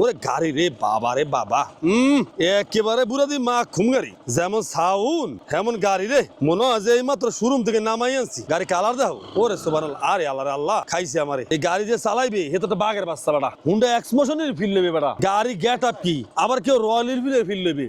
ওরে গাড়ি রে বাবা রে বাবা। হুম একেবারে বুড়াদি মা খুমগাড়ি যেমন সাউন হেমন গাড়ি রে। মনে হয় যে এই মাত্র শোরুম থেকে নামাই আনছি। গাড়ি কালার দাও ওরে সোবান আরে আল্লাহ আল্লাহ খাইছে আমারে। এই গাড়ি যে চালাইবে হে তো বাঘের বাচ্চা বেটা। হুন্ডা এক্সমোশনের ফিল নেবে বেটা। গাড়ি গেট আপ কি? আবার কেউ রয়্যাল এনফিল্ডের ফিল নেবে।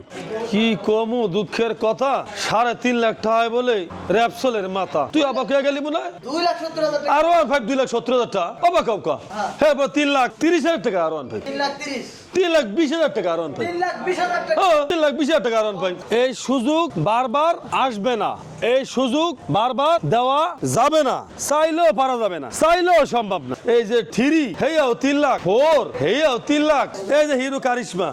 কি কমু দুঃখের কথা? সাড়ে তিন লাখ টাকা বলে র্যাপসোলের মাথা। তুই অবাক হয়ে গেলি মনে হয়? দুই লাখ সত্তর হাজার টাকা। আর ওয়ান ফাইভ দুই লাখ সত্তর হাজার টাকা। অবাক কাউকা হ্যাঁ। এবার তিন লাখ তিরিশ হাজার টাকা আর ওয়ান ফাইভ তিন লাখ তিরিশ তিন লাখ বিশ হাজার টাকা তিন লাখ বিশ হাজার ফাইভ এই সুযোগ বারবার আসবে না। এই সুযোগ বারবার দেওয়া যাবে না। চাইলেও পারা যাবে না। চাইলেও সম্ভব না। এই যে থ্রি হেয়াও তিন লাখ। ফোর হেয়াও তিন লাখ। এই যে হিরো কারিশমা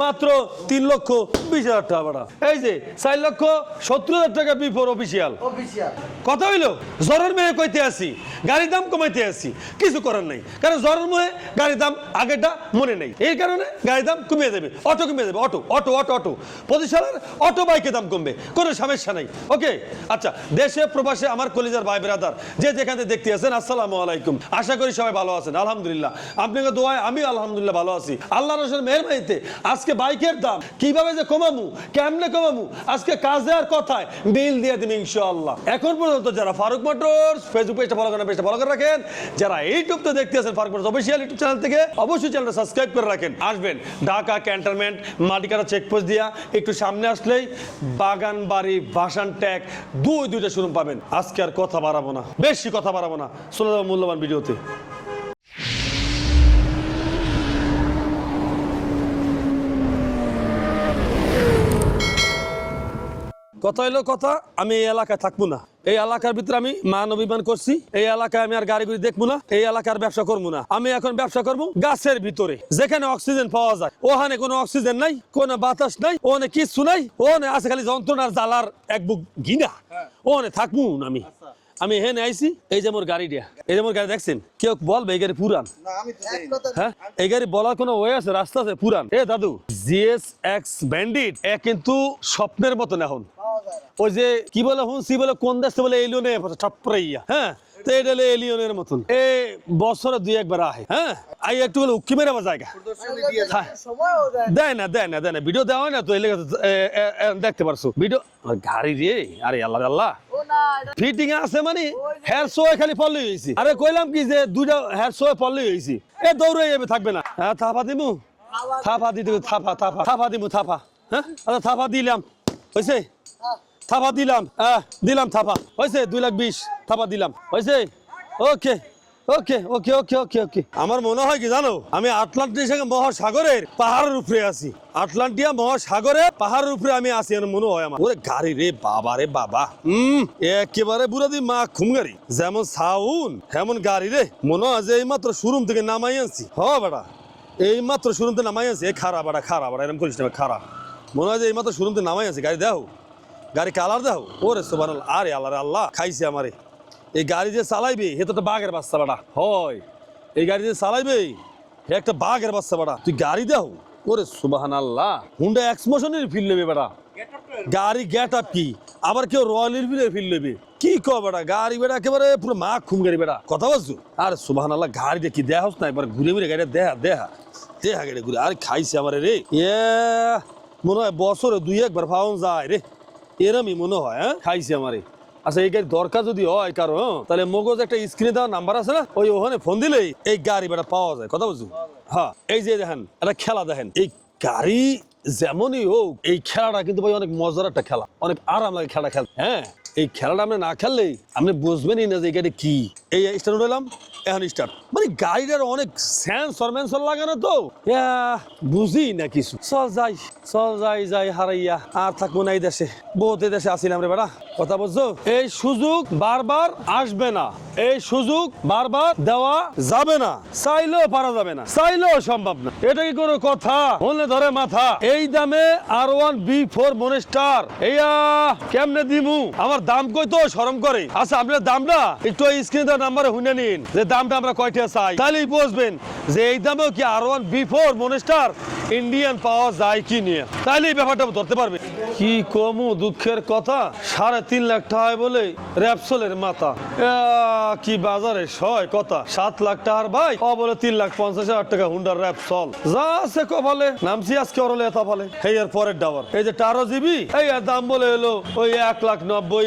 মাত্র তিন লক্ষ বিশ হাজার টাকা ভাড়া। এই যে চার লক্ষ সত্তর হাজার টাকা বিফোর অফিসিয়াল অফিসিয়াল কথা হইল? জ্বরের মেয়ে কইতে আসি গাড়ির দাম কমাইতে আসি। কিছু করার নাই। কারণ জ্বরের মেয়ে গাড়ির দাম আগেটা মনে নেই। এই কারণে গাড়ির দাম কমিয়ে দেবে। অটো কমিয়ে দেবে। Auto auto auto auto. সালের অটো বাইকের দাম কমবে। কোনো সমস্যা ওকে? আচ্ছা দেশে, প্রবাসে আমার কলিজার ভাই যে যেখানে দেখতে আছেন আলাইকুম। আশা করি সবাই ভালো আছেন। আলহামদুলিল্লাহ। আপনাকে দোয়ায় আমি আলহামদুলিল্লাহ ভালো আছি। আল্লাহ আজকে বাইকের দাম কীভাবে যে কেমনে আজকে কথায় বিল দিয়ে দিন ইনশাআল্লাহ। এখন পর্যন্ত যারা ফারুক মোটরস, ফেসবুক পেজটা ফলো করেন পেজটা ফলো করে রাখেন। যারা ইউটিউবতে দেখতে আছেন, Faruk motors official YouTube channel থেকে, অবশ্যই চ্যানেলটা সাবস্ক্রাইব করে রাখেন। আসবেন। ঢাকা ক্যান্টনমেন্ট, মাটিকাটা চেকপোস্ট দিয়া একটু সামনে আসলেই বাগান বাড়ি ভাসান ট্যাগ দুই দুইটা শুরু পাবেন। আজকে আর কথা বাড়াবো না, বেশি কথা বাড়াবো না। চলে যাব মূল্যবান ভিডিওতে। কথা হইল কথা আমি এই এলাকায় থাকব না। এই এলাকার ভিতরে আমি মান অভিমান করছি এই এলাকায় আমি আর গাড়ি গুড়ি দেখব না এই এলাকার ব্যবসা করব না। আমি এখন ব্যবসা করব গাছের ভিতরে যেখানে অক্সিজেন পাওয়া যায়। ওখানে কোনো অক্সিজেন নাই কোনো বাতাস নাই ওখানে কিছু নাই ওখানে আছে খালি যন্ত্রণার জ্বালার এক বুক গিনা ওখানে থাকব আমি। আমি হেনে আইছি এই যে মোর গাড়ি দিয়া এই যে মোর গাড়ি দেখছেন? কেউ বলবে এই গাড়ি পুরান। হ্যাঁ? এই গাড়ি বলার কোনো ওয়ে আছে রাস্তা আছে পুরান। এ দাদু জিএস এক্স ব্যান্ডিট এ কিন্তু স্বপ্নের মতন এখন। ওই যে কি বলে হুনসি বলে, কোন দেশে বলে এলিয়নে ঠাপ্পরাইয়া হ্যাঁ? তো এটা এলিয়নের মতন। এ বছরে দুই একবার আহে হ্যাঁ? আই একটু বলে উক্কি মেরে জায়গা হ্যাঁ। দেয় না দেয় না দেয় না। ভিডিও দেওয়া না তো দেখতে পারছ। ভিডিও গাড়ি আরে আল্লাহ আল্লাহ। ফিটিং আছে মানে হেয়ার শো খালি পড়লে হয়েছি আরে কইলাম কি যে, দুইটা হেয়ার শো পড়লে হয়েছি এ দৌড়ে যাবে থাকবে না। হ্যাঁ থাপা দিমু। থাপা দিতে থাপা থাপা। থাপা দিমু, থাপা। হ্যাঁ? আচ্ছা থাপা দিলাম। হয়েছে হ্যাঁ। থাপা দিলাম হ্যাঁ দিলাম থাপা। হয়েছে? দুই লাখ বিশ, থাপা দিলাম। হয়েছে? ওকে ওকে ওকে ওকে ওকে ওকে। আমার মনে হয় কি জানো? আমি আটলান্টিক মহাসাগরের পাহাড়ের উপরে আছি। আটলান্টিয়া মহাসাগরে পাহাড়ের উপরে আমি আছি মনে হয় আমার। ওরে গাড়ি রে বাবা রে বাবা। হম একেবারে বুড়াদি মা খুম গাড়ি। যেমন সাউন, হেমন গাড়ি রে। মনে হয় যে এই মাত্র শোরুম থেকে নামাই আনছি। হ বেটা এই মাত্র শোরুম থেকে নামাই আনছি। খারাপ খারাপ এরকম করিস না খারাপ মনে হয় যে এই মাত্র শোরুম থেকে নামাই আনছি। গাড়ি দেখো গাড়ি কালার দেখো ওরে সোবান আরে আল্লাহ আল্লাহ, খাইছে আমারে। এই গাড়ি যে চালাইবে, হে তো একটা বাঘের বাচ্চা বাড়া হয়, এই গাড়ি যে চালাইবে, হে একটা বাঘের বাচ্চা বেটা। তুই গাড়ি দেখো ওরে সুবাহান আল্লাহ হুন্ডা এক্সমোশনের ফিল নেবে বেটা। গাড়ি গেট আপ কি? আবার কেউ রয়্যাল এনফিল্ডের ফিল নেবে। কি ক বেটা, গাড়ি বেটা একেবারে পুরো মা খুম গাড়ি বেটা। কথা বলছো? আরে সুবাহান আল্লাহ গাড়ি দেখি দেহ না একবার ঘুরে ঘুরে গাড়ি দেহা দেহা। দেহা গাড়ি ঘুরে, আরে খাইছে আমারে রে। এ মনে হয় বছরে দুই একবার পাওয়া যায় রে। এরমই মনে হয় হ্যাঁ? খাইছি আমারে। আচ্ছা এই গাড়ি দরকার যদি হয় কারও তাহলে মগজ একটা স্ক্রিনে দেওয়ার নাম্বার আছে না? ওই ওখানে ফোন দিলেই এই গাড়ি বেটা পাওয়া যায় কথা বলছো হ্যাঁ এই যে দেখেন একটা খেলা দেখেন। এই গাড়ি যেমনই হোক এই খেলাটা কিন্তু ভাই অনেক মজার একটা খেলা। অনেক আরাম লাগে খেলা। খেলতে হ্যাঁ? এই খেলাটা আপনি না খেললেই আপনি বুঝবেনই না যে গাড়ি কি। এই স্টার্ট হলাম এখন স্টার্ট মানে গাড়িটার অনেক সেন্সর মেন্সর লাগানো তো। বুঝি না কিছু। চল যাই চল যাই যাই, হারাইয়া। আর থাকব না এই দেশে। বহুত এই দেশে আসিলাম রে বেড়া কথা বলছো এই সুযোগ বারবার আসবে না। এই সুযোগ বারবার দেওয়া যাবে না। চাইলেও পারা যাবে না। চাইলেও সম্ভব না। এটা কি কোনো কথা? মনে ধরে মাথা। এই দামে R one V four monster এইয়া কেমনে দিমু? আমার দাম কই তো সরম করে? আচ্ছা আপনার দামটা একটু স্ক্রিনে নাম্বারে শুনে নিন, যে দামটা আমরা কয়টা চাই। তাহলেই বুঝবেন যে এই দামেও কি R one V four monster Indian পাওয়া যায় কি নিয়ে? তাহলে এই ব্যাপারটা ধরতে পারবে কি কমু দুঃখের কথা? সাড়ে তিন লাখ টাকায় বলে র্যাপসলের মাথা। কি বাজারে সয় কথা। সাত লাখ টাকার ভাই, ও বলে তিন লাখ পঞ্চাশ হাজার টাকা হুন্ডার র্যাপসল। যা আছে কপালে, নামছি আজকে ওরলে এত ফলে এই এর পরের ডাবার এই যে টারো জিবি, এই দাম বলে এলো ওই এক লাখ নব্বই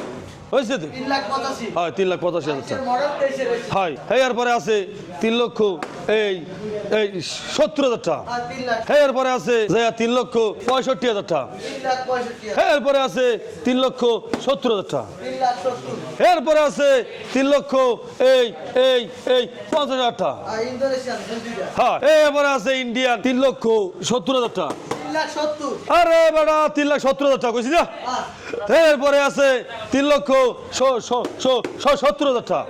হয়েছে তো? হয় তিন লাখ পঁচাশি হাজার রয়েছে। হয় হেয়ার পরে আছে তিন লক্ষ এই এই সত্তর হাজার টাকা। আর তিন হেয়ার পরে আছে তিন লক্ষ পঁয়ষট্টি হাজার টাকা। তিন লাখ হেয়ার পরে আছে তিন লক্ষ সত্তর হাজার টাকা। এরপরে আছে তিন লক্ষ এই এই এই পঞ্চাশ হাজার টাকা। হ্যাঁ এরপরে আছে ইন্ডিয়ান তিন লক্ষ সত্তর হাজার টাকা। তিন লাখ সত্তর আরে বেটা তিন লাখ সত্তর হাজার টাকা কইছি এরপরে আছে তিন লক্ষ সত্তর হাজার টাকা।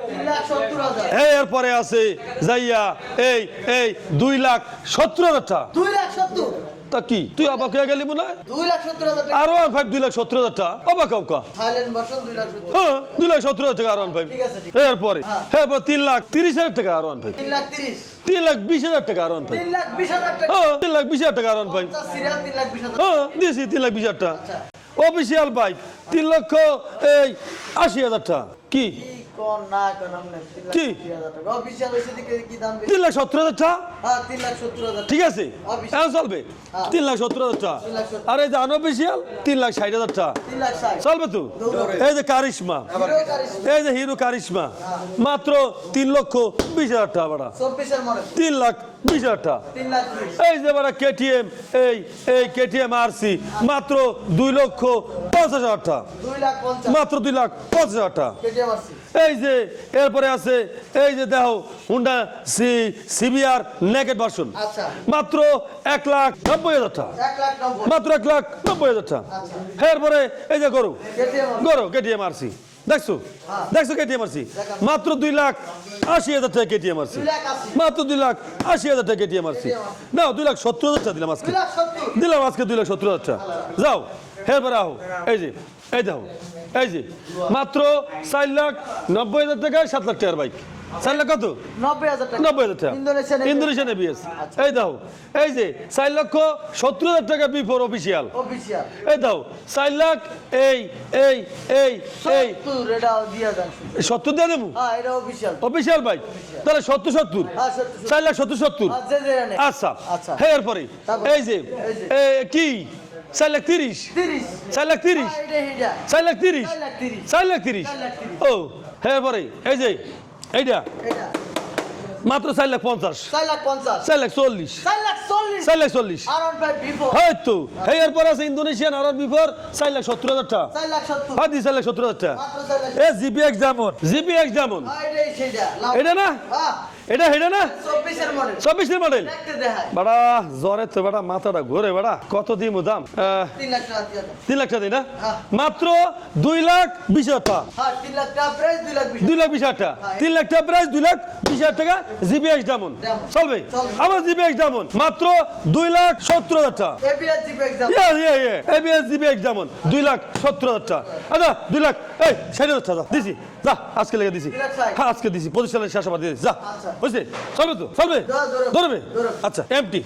এরপরে আছে যাইয়া এই এই দুই লাখ সত্তর হাজার টাকা। দুই লাখ সত্তর। তা কি? তুই অবাক হয়ে গেলি মনে হয়? আর ওয়ান ফাইভ দুই লাখ সত্তর হাজার টাকা। অবাক অবকা হ্যাঁ দুই লাখ সত্তর হাজার টাকা আর ওয়ান ফাইভ এরপরে হ্যাঁ। এরপর তিন লাখ তিরিশ হাজার টাকা আর ওয়ান ফাইভ তিন লাখ বিশ হাজার টাকা আর ওয়ান ফাইভ তিন লাখ বিশ হাজার টাকা। হ্যাঁ তিন লাখ বিশ হাজার টাকা আর ওয়ান ফাইভ হ্যাঁ দিয়েছি তিন লাখ বিশ হাজার টাকা। আচ্ছা। অফিসিয়াল বাইক তিন লক্ষ এই আশি হাজার টাকা। কি? কি? তিন লাখ? সত্তর হাজার টাকা হ্যাঁ ঠিক আছে। এখন চলবে। হ্যাঁ। তিন লাখ সত্তর হাজার টাকা সত্তর। আর এই যে আনঅফিসিয়াল তিন লাখ ষাট হাজার টাকা চলবে তো? এই যে কারিশমা। এই যে হিরো কারিশমা। মাত্র তিন লক্ষ বিশ হাজার টাকা বাড়া তিন লাখ বিশ হাজার টাকা তিন লাখ বিশ এই যে বাড়া কেটিএম এই এই কেটিএম আরসি মাত্র দুই লক্ষ পঞ্চাশ হাজার টাকা। মাত্র দুই লাখ পঞ্চাশ হাজার টাকা। এই যে এরপরে আছে এই যে দেখো Honda C CBR naked version মাত্র এক লাখ নব্বই হাজার টাকা। মাত্র এক লাখ নব্বই হাজার টাকা। আচ্ছা। এরপরে এই যে গরু। গরু কেটিএম আরসি দেখছ? দেখছ কেটিএম আরসি মাত্র দুই লাখ আশি হাজার টাকা কেটিএম আরসি মাত্র দুই লাখ আশি হাজার টাকা কেটিএম আরসি না দুই লাখ সত্তর হাজার টাকা দিলাম আজকে। দিলাম আজকে দুই লাখ সত্তর হাজার টাকা। যাও এরপরে আহো। এই যে এই দেখো। এই যে মাত্র চার লাখ নব্বই হাজার টাকায় সাত লাখ টাকার বাইক। চার লাখ কত? নব্বই হাজার টাকা। নব্বই হাজার টাকা। Indonesian ABS. এই দাও এই যে চার লক্ষ সত্তর হাজার টাকা বিফোর অফিসিয়াল। এই দাও চার লাখ এই এই এই এই। সত্তর দিয়ে দেবো? হ্যাঁ অফিসিয়াল। বাইক তাহলে সত্তর সত্তর। হ্যাঁ সত্তর সত্তর। চার লাখ সত্তর সত্তর। জানে। আচ্ছা আচ্ছা। হ্যাঁ এরপরে। এই যে এই কি? চার লাখ তিরিশ। চার লাখ তিরিশ। চার লাখ তিরিশ। চার লাখ তিরিশ। ও হ্যাঁ এরপরে। এই যে এইটা? মাত্র চার লাখ পঞ্চাশ। চার লাখ পঞ্চাশ। চার লাখ চল্লিশ। চার লাখ চল্লিশ। চার লাখ হয় তো। হেয়ার পর আছে ইন্দোনেশিয়ান আর বিফোর চার লাখ সত্তর হাজার টাকা। চার লাখ চার লাখ সত্তর হাজার টাকা। এ জিপি এক্সামন জিপি এক্সামন হ্যাঁ। এটা না? হ্যাঁ এটা এটা না? চব্বিশের মডেল। বাড়া জ্বরে তো বাড়া মাথাটা ঘুরে বাড়া। কত দিম দাম? তিন লাখ টাকা না? হ্যাঁ। মাত্র দুই লাখ বিশ হাজার হ্যাঁ দুই লাখ বিশ হাজার হ্যাঁ। তিন লাখ টাকা প্রাইস দুই লাখ বিশ হাজার টাকা ডামন Diamond। চলবে। আমার জিবিএক্স ডামন মাত্র দুই লাখ সত্তর হাজার টাকা। এবিএস জিবিএক্স ডামন দুই লাখ সত্তর হাজার টাকা। আচ্ছা দুই লাখ এই ষাট হাজার টাকা। দিছি। যা আজকে লেগে দিছি। হ্যাঁ আজকে দিছি। পঁচিশ সালের শেষ আবার দিয়ে দিছি। যা। আচ্ছা। বুঝলি চলবে তো চলবে ধরো, ধরো। ধরবে? আচ্ছা এমটি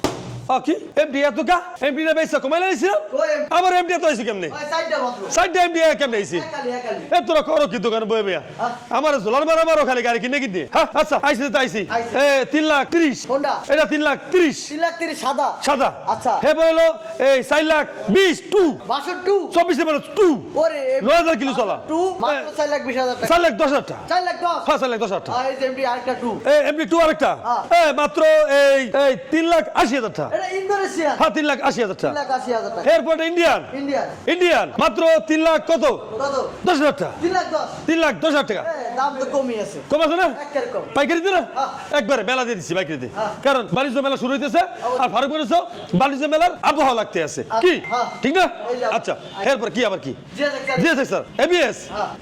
আ কি এমটি এত কা? এমটি না বেসা কমাই লাইছিলাম ওই empty। আবার এমটি এত হয়েছে কেমনে? সাইডটা সাইডটা কেমনে আইছি একালি এ তোরা করো কি দোকানে বয়ে বেয়া হ্যাঁ। আমার জোলার মারা মারো খালি গাড়ি কিনে কিনে। হ্যাঁ আচ্ছা আইসি তো আইছি। এ তিন লাখ তিরিশ? এটা তিন লাখ তিরিশ। তিন লাখ তিরিশ সাদা? সাদা। আচ্ছা। হে বলল এই চার লাখ বিশ টু। বাষট্টি। টু চব্বিশে মানে টু। ওরে নয় হাজার কিলো চলা। টু মাত্র চার লাখ বিশ হাজার চার লাখ দশ হাজার টাকা। চার লাখ দশ। হ্যাঁ চার লাখ দশ হাজার টাকা। এমডি টু আরেকটা। হ্যাঁ। এ মাত্র এই এই তিন লাখ আশি হাজার টাকা। এটা হ্যাঁ তিন লাখ আশি হাজার টাকা। এরপর ইন্ডিয়ান। ইন্ডিয়ান। ইন্ডিয়ান মাত্র তিন লাখ কত? দশ হাজার টাকা। তিন লাখ দশ। তিন লাখ দশ হাজার টাকা। এ, দাম তো কমই আছে। কম আছে না? পাইকারি হ্যাঁ। একবারে মেলা দিয়ে দিচ্ছি পাইকারিতে। হ্যাঁ। কারণ বাণিজ্য মেলা শুরু হইতেছে আর ফারুক বলেছ বাণিজ্য মেলার আবহাওয়া লাগতে আছে। কি? হ্যাঁ। ঠিক না? আচ্ছা এরপর কি আবার কি? জি স্যার। দিয়েছে স্যার। এবিএস।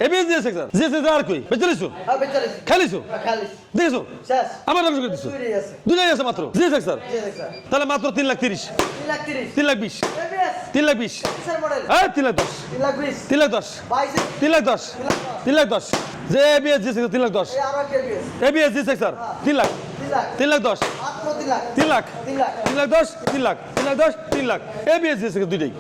এবিএস দিয়েছে স্যার। দিয়েছে আর কই? বেচারিস খেলিছো? খালিস দেখেছ আমার লক্ষ্য করে আছে দুটাই আছে মাত্র দিয়েছে স্যার জি স্যার তাহলে মাত্র তিন লাখ তিরিশ তিন লাখ বিশ তিন লাখ বিশ স্যার হ্যাঁ তিন লাখ দশ তিন লাখ দশ তিন লাখ দশ তিন লাখ দশ। যে এবিএস দিয়েছে তিন লাখ দশ এবিএস দিয়েছে স্যার তিন লাখ তিন লাখ দশ তিন লাখ তিন লাখ দশ তিন লাখ তিন লাখ দশ তিন লাখ এবিএস দিয়েছে দুইটাই